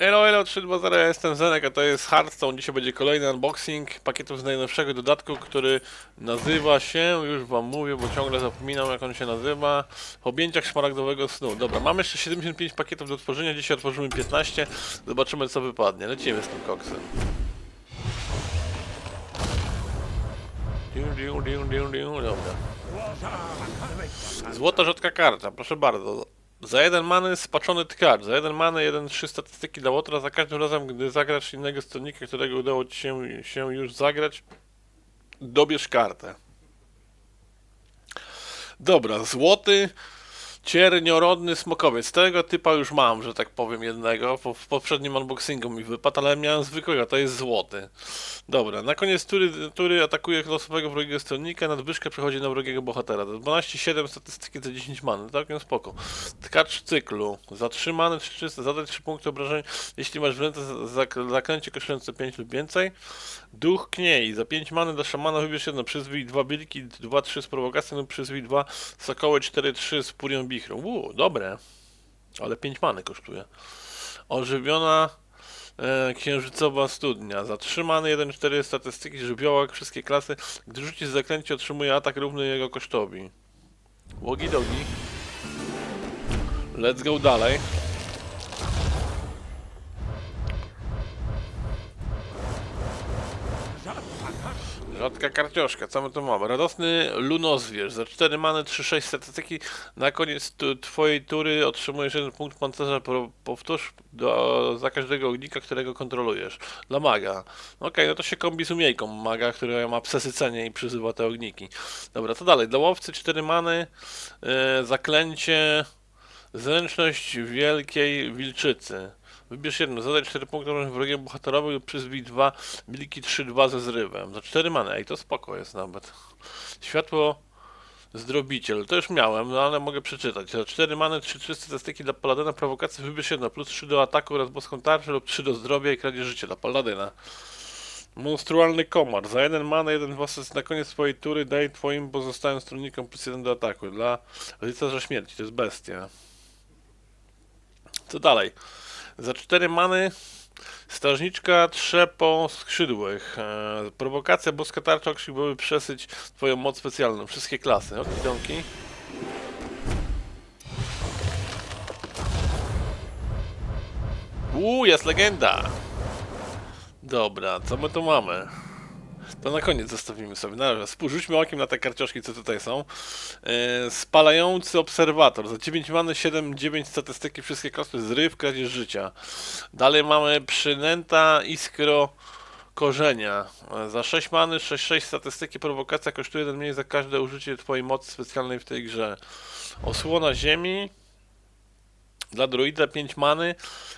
Elo, elo, 320, ja jestem Zenek, a to jest Hearthstone. Dzisiaj będzie kolejny unboxing pakietów z najnowszego dodatku, który nazywa się, już wam mówię, bo ciągle zapominam jak on się nazywa, w objęciach szmaragdowego snu. Dobra, mamy jeszcze 75 pakietów do otworzenia, dzisiaj otworzymy 15, zobaczymy co wypadnie. Lecimy z tym koksem. Diu, diu, diu, diu. Dobra. Złota rzadka karta, proszę bardzo. Za jeden many spaczony tkacz, za jeden many jeden trzy statystyki dla Łotra, za każdym razem, gdy zagrasz innego stronnika, którego udało ci się, się już zagrać, dobierz kartę. Dobra, złoty, cierniorodny smokowiec. Tego typa już mam, że tak powiem, jednego. Po, w poprzednim unboxingu mi wypadł, ale miałem zwykłego, to jest złoty. Dobra, na koniec tury, tury atakuje losowego wrogiego stronnika, nadwyżka przechodzi na wrogiego bohatera. To 12-7 statystyki za 10 man, całkiem spoko. Tkacz cyklu, za 3 many 300, zadaj 3 punkty obrażeń, jeśli masz w ręce za- za- zaklęcie kosztujące 5 lub więcej. Duch kniei, za 5 many dla szamana wybierz jedno, przyzwij 2 bilki, 2-3 z prowokacją lub przyzwij 2 sokoły 4-3 z purią bichru. Uuu, dobre. Ale 5 many kosztuje. Ożywiona e, księżycowa studnia. Zatrzymany 1-4 statystyki żywiołak, wszystkie klasy. Gdy rzuci zaklęcie otrzymuje atak równy jego kosztowi. Łogi dogi. Let's go dalej. Rzadka karcioszka, co my tu mamy? Radosny lunozwierz, za 4 many 3-6 statystyki, na koniec tu, twojej tury otrzymujesz jeden punkt pancerza, po, powtórz do, za każdego ognika, którego kontrolujesz. Dla maga. Okej, no to się kombi z umiejką maga, który ma przesycenie i przyzywa te ogniki. Dobra, co dalej? Dla łowcy 4 many, e, zaklęcie, zręczność wielkiej wilczycy. Wybierz jedno, zadaj 4 punkty obrażeń wrogiemu bohaterowi lub przyzwij 2 biliki 3-2 ze zrywem. Za 4 many, ej to spoko jest nawet. Światło zdrobiciel, to już miałem, no ale mogę przeczytać. Za 4 many, 3 statystyki dla paladyna, prowokacji wybierz jedno, plus 3 do ataku oraz boską tarczę lub 3 do zdrowia i kradzież życia dla paladyna. Monstrualny komar, za 1 manę, 1 was na koniec swojej tury daj twoim pozostałym stronnikom plus 1 do ataku. Dla rycerza śmierci, to jest bestia. Co dalej? Za 4 many strażniczka trzepo skrzydłych. E, prowokacja, boska tarcza, okrzyk przesyć twoją moc specjalną. Wszystkie klasy. Oki domki. Uuu, jest legenda! Dobra, co my tu mamy? To na koniec zostawimy sobie. Na razie spójrzmy okiem na te karcioszki, co tutaj są. E, spalający obserwator. Za 9 many, 7, 9 statystyki, wszystkie koszty, zryw, kradzież życia. Dalej mamy przynęta iskro korzenia. E, za 6 many, 6, 6 statystyki, prowokacja kosztuje 1 mniej za każde użycie twojej mocy specjalnej w tej grze. Osłona ziemi. Dla druida 5 many.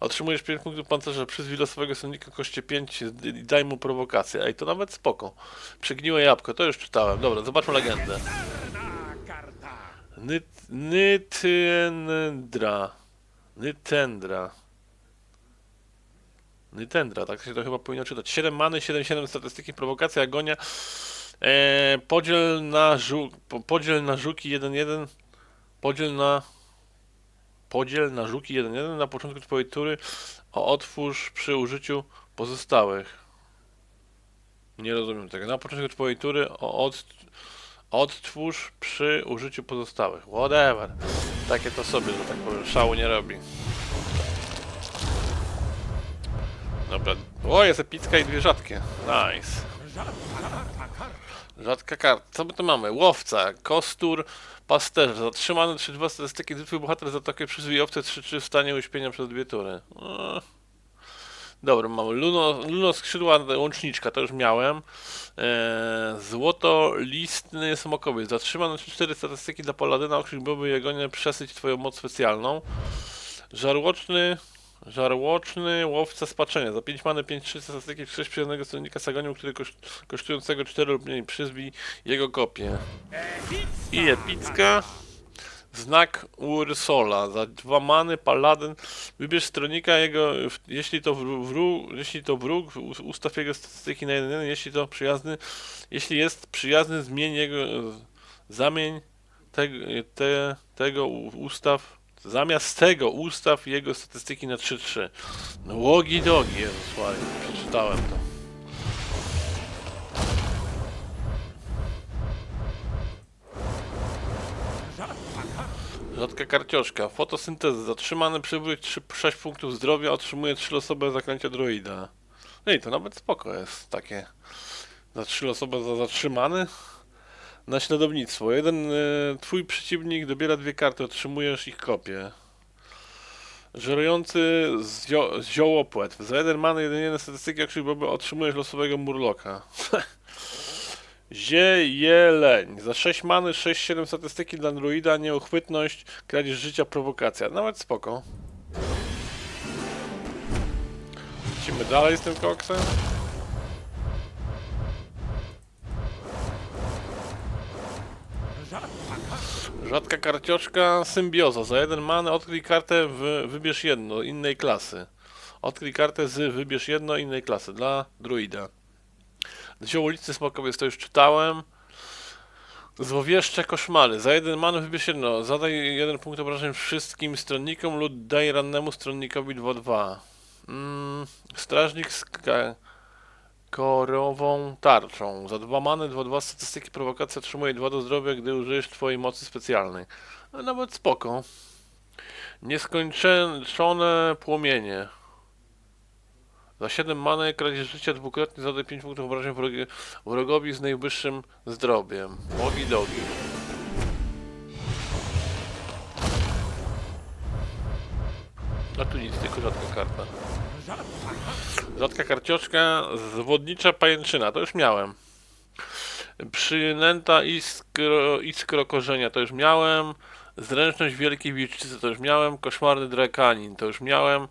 Otrzymujesz 5 punktów pancerza przyzwij losowego sądnika koszcie 5 i daj mu prowokację. Ej, to nawet spoko. Przegniłe jabłko, to już czytałem. Dobra, zobaczmy legendę. Nyt, nytendra. Nytendra. Nytendra, tak się to chyba powinno czytać. 7 many, 7-7 statystyki, prowokacja, agonia. Eee, podziel na po, podziel na żuki 1-1. Podziel na Podziel na żuki 1-1 na początku twojej tury, a otwórz przy użyciu pozostałych. Nie rozumiem tego. Na początku twojej tury o od, odtwórz przy użyciu pozostałych. Whatever. Takie to sobie, że tak powiem, szału nie robi. Dobra. O, jest epicka i dwie rzadkie. Nice. Rzadka karta. Co my tu mamy? Łowca, kostur, pasterz. Zatrzymany 3-2 statystyki, gdy twój bohater zaatakuje przyzwij owce 3-3 w stanie uśpienia przez dwie tury. Eee. Dobra, mamy Luno, Luno skrzydła łączniczka, to już miałem. Eee, złoto listny smokowiec. Zatrzymany 3-4 statystyki dla paladyna, okrzyk byłby jagonie przesyć twoją moc specjalną. Żarłoczny Żarłoczny łowca spaczenia. Za 5 many 5-3 statystyki 6 przyjemnego stronnika z agonią, który koszt, kosztującego 4 lub mniej przyzwij jego kopię. I epicka. Znak Ursola. Za 2 many paladyn. Wybierz stronnika jego, jeśli to wró- wróg, jeśli to wróg, us- ustaw jego statystyki na 1, jeśli to przyjazny, jeśli jest przyjazny, zmień jego, zamień te, te, tego ustaw Zamiast tego ustaw jego statystyki na 3-3. No łogi dogi, Jezus przeczytałem to. Rzadka karcioszka. Fotosyntezy. Zatrzymany przywód 3, 6 punktów zdrowia otrzymuje 3 losowe zaklęcia droida. No i to nawet spoko jest takie. Za 3 osoby za zatrzymany. Naśladownictwo. Jeden y, twój przeciwnik dobiera dwie karty, otrzymujesz ich kopię. Żerujący zio ziołopłet. Za jeden many, jeden jeden statystyki, Boby otrzymujesz losowego murloka. Zieleń. Za 6 many, 6-7 statystyki dla druida, nieuchwytność, kradzież życia, prowokacja. Nawet spoko. Lecimy dalej z tym koksem. Rzadka karcioszka, symbioza. Za jeden many odkryj kartę, w, wybierz jedno innej klasy. Odkryj kartę z wybierz jedno innej klasy dla druida. Zioło ulicy Smokowiec to już czytałem. Złowieszcze koszmary. Za jeden man wybierz jedno. Zadaj jeden punkt obrażeń wszystkim stronnikom lub daj rannemu stronnikowi 2-2. Mm, strażnik z korową tarczą. Za dwa many, 2-2 statystyki prowokacja otrzymuje 2 do zdrowia, gdy użyjesz twojej mocy specjalnej. A nawet spoko. Nieskończone płomienie. Za 7 many kradzież życia dwukrotnie zadaj 5 punktów obrażeń wrogowi z najwyższym zdrowiem. Mogi dogi. A tu nic, tylko rzadka karta. Rzadka karcioczka, zwodnicza pajęczyna, to już miałem. Przynęta iskro, iskro korzenia, to już miałem. Zręczność wielkiej wilczycy, to już miałem. Koszmarny drakanin, to już miałem.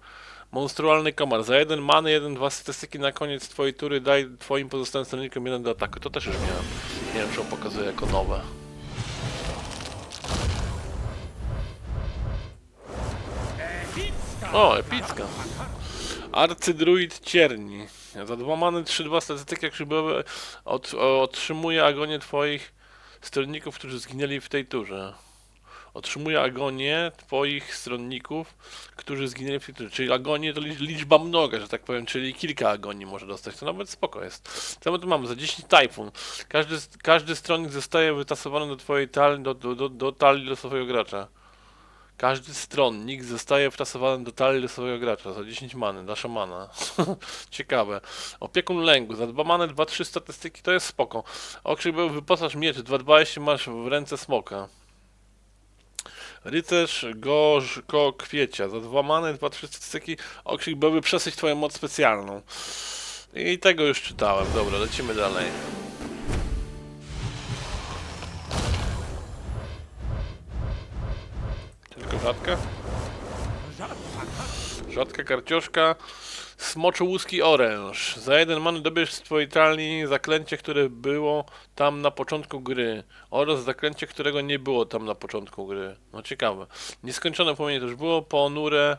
Monstrualny komar. Za jeden many, jeden, dwa statystyki na koniec twojej tury daj twoim pozostałym stronnikom jeden do ataku. To też już miałem. Nie wiem, czy on pokazuje jako nowe. O, epicka. Arcydruid cierni. Za dwa many 3-2 statystyki jak szybowe od, otrzymuje agonię twoich stronników, którzy zginęli w tej turze. Otrzymuje agonię twoich stronników, którzy zginęli w tej turze. Czyli agonię to lic- liczba mnoga, że tak powiem, czyli kilka agonii może dostać. To nawet spoko jest. Co my tu mamy? Za 10 Typhoon. Każdy, każdy stronnik zostaje wytasowany do twojej talii, do, do, do, do talii losowego gracza. Każdy stronnik zostaje wtasowany do talii losowego gracza za 10 many, dla szamana. Ciekawe. Opiekun lęku, za 2 many, 2-3 statystyki, to jest spoko. Okrzyk był wyposaż miecz, 2-2 jeśli masz w ręce smoka. Rycerz gorzko kwiecia, za 2 many, 2-3 statystyki, okrzyk byłby przesyć twoją moc specjalną. I tego już czytałem, dobra, lecimy dalej. Rzadka? Rzadka karcioszka. Smoczy łuski oręż. Za jeden man dobierz z twojej talii zaklęcie, które było tam na początku gry. Oraz zaklęcie, którego nie było tam na początku gry. No ciekawe. Nieskończone płomienie już było. Ponure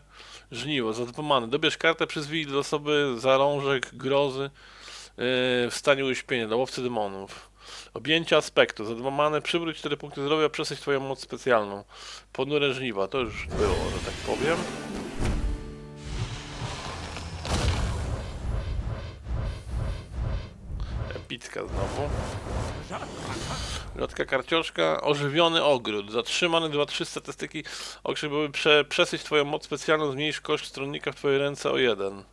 żniwo. Za dwa many. Dobierz kartę przyzwij do osoby zalążek grozy yy, w stanie uśpienia dla łowcy demonów. Objęcie aspektu. Za dwa many przywróć 4 punkty zdrowia, przesyć twoją moc specjalną. Ponure żniwa. To już było, że tak powiem. Epicka znowu. Rzadka karcioszka, ożywiony ogród. Zatrzymany 2-3 statystyki. Okrzyk były prze, przesyć twoją moc specjalną, zmniejsz koszt stronnika w twojej ręce o 1.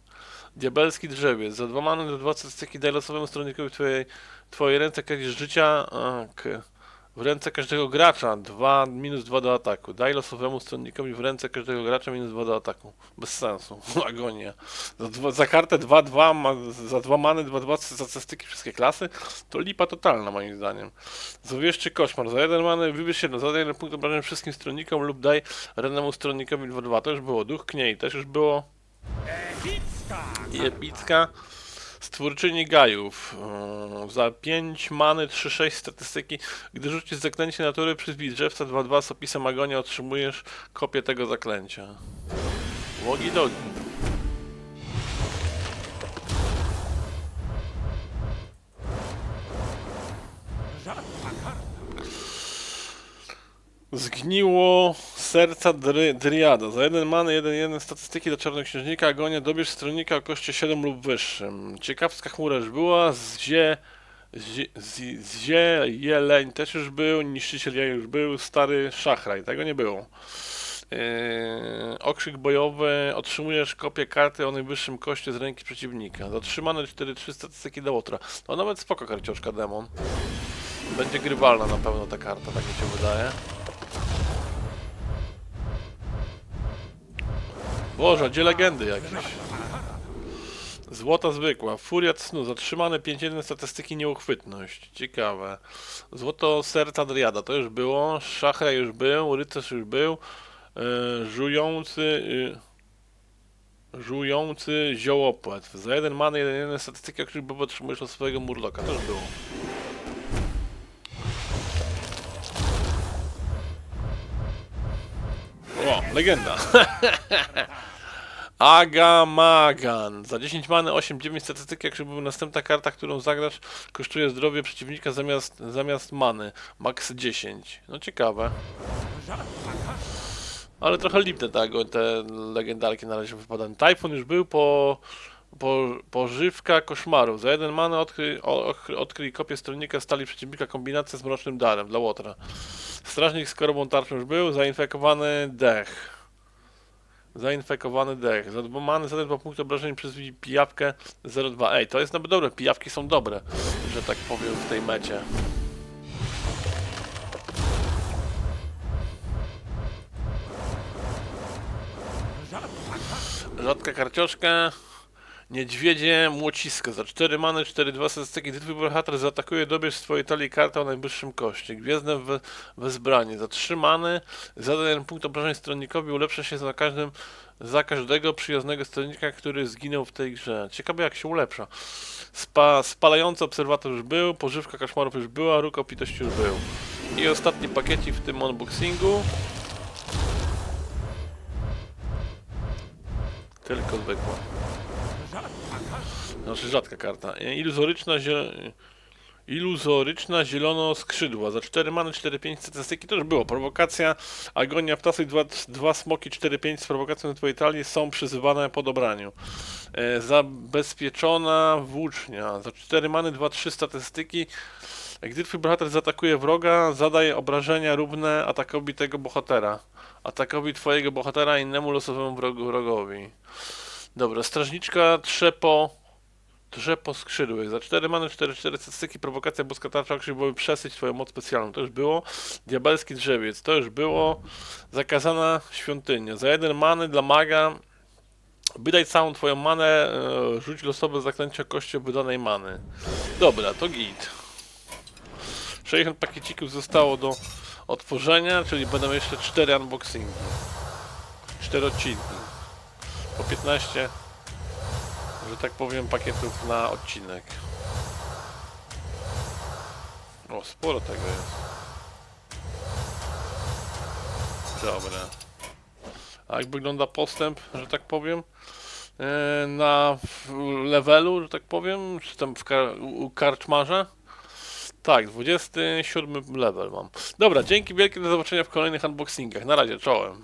Diabelski drzewiec. Za dwa many do 2 statystyki daj losowemu stronikowi w twojej, twojej ręce kiedyś życia. K, w ręce każdego gracza 2 minus 2 do ataku. Daj losowemu stronikowi w ręce każdego gracza minus 2 do ataku. Bez sensu. Agonia. Za, dwa, za kartę 2-2, ma, za 2 many 2-2 za statystyki wszystkie klasy, to lipa totalna moim zdaniem. Złowieszczy koszmar. Za jeden many wybierz jedno. Zadaj jeden punkt obrażeń wszystkim stronnikom lub daj rannemu stronikowi 2-2. To już było. Duch Kniej też już było. I epicka. Stwórczyni Gajów. Yy, za 5 many 3-6 statystyki. Gdy rzucisz zaklęcie natury przyzwij drzewca 2-2 z opisem agonia otrzymujesz kopię tego zaklęcia. Łogi dogi. Zgniło serca dry, Driada. Za jeden many, jeden, jeden statystyki do czarnoksiężnika Agonia dobierz stronnika o koszcie 7 lub wyższym. Ciekawska chmura już była, zie, zie, zie, zie jeleń też już był, niszczyciel jaj już był, stary szachraj, tego nie było. Yy, okrzyk bojowy, otrzymujesz kopię karty o najwyższym koszcie z ręki przeciwnika. Zatrzymane 4-3 statystyki do łotra. No nawet spoko karcioszka demon. Będzie grywalna na pewno ta karta, tak mi się wydaje. Boże, gdzie legendy jakieś? Złota zwykła, furia snu, zatrzymane 5-1 statystyki nieuchwytność. Ciekawe. Złoto serca Driada, to już było. Szachra już był, rycerz już był. E, żujący... e, żujący ziołopłat. Za jeden many, jeden, jeden statystyki, by otrzymujesz od swojego murloka. To już było. O, legenda. Agamagan. Za 10 many 8-9 statystyki, jak żeby następna karta, którą zagrasz, kosztuje zdrowie przeciwnika zamiast, zamiast many. Max 10. No ciekawe. Ale trochę lipne tak, te legendarki na razie wypadają. Typhoon już był po, po pożywka koszmaru. Za jeden manę odkry- kopię stronnika stali przeciwnika kombinację z mrocznym darem dla Łotra. Strażnik z korobą tarczą już był. Zainfekowany dech. Zainfekowany dech. Za dwa many zadać dwa punkty obrażeń przez pijawkę 0,2. Ej, to jest nawet dobre. Pijawki są dobre, że tak powiem w tej mecie. Rzadka karcioszka. Niedźwiedzie młocisko. Za 4 many, 4-2 statystyki. Twój bohater zaatakuje, dobierz z swojej talii kartę o najwyższym koszcie. Gwiezdne we, wezbranie. Za 3 many, zadaj jeden punkt obrażeń stronnikowi. Ulepsza się za każdym za każdego przyjaznego stronnika, który zginął w tej grze. Ciekawe jak się ulepsza. Spa, spalający obserwator już był, pożywka kaszmarów już była, róg opitości już był. I ostatni pakiecik w tym unboxingu. Tylko zwykła. Znaczy rzadka karta. Iluzoryczna, zie... Iluzoryczna zielono skrzydła. Za 4 many 4-5 statystyki to już było. Prowokacja, agonia ptasy, dwa, dwa smoki 4-5 z prowokacją twojej talii są przyzywane po dobraniu. E, zabezpieczona włócznia. Za 4 many 2-3 statystyki. Gdy twój bohater zaatakuje wroga, zadaje obrażenia równe atakowi tego bohatera. Atakowi twojego bohatera innemu losowemu wrogowi. Dobra, strażniczka trzepo Drzepo skrzydłych. Za 4 many, 4-4 statystyki, prowokacja boska tarcza, okrzyk przesyć twoją moc specjalną. To już było. Diabelski drzewiec. To już było. Zakazana świątynia. Za 1 many dla maga. Wydaj całą twoją manę, e, rzuć losowe zaklęcie o kości wydanej many. Dobra, to git. 60 pakiecików zostało do otworzenia, czyli będą jeszcze 4 unboxingi. 4 odcinki. Po 15 że tak powiem, pakietów na odcinek. O, sporo tego jest. Dobra. A jak wygląda postęp, że tak powiem, e, na levelu, że tak powiem, czy tam w kar u karczmarza? Tak, 27 level mam. Dobra, dzięki wielkie, do zobaczenia w kolejnych unboxingach. Na razie, czołem.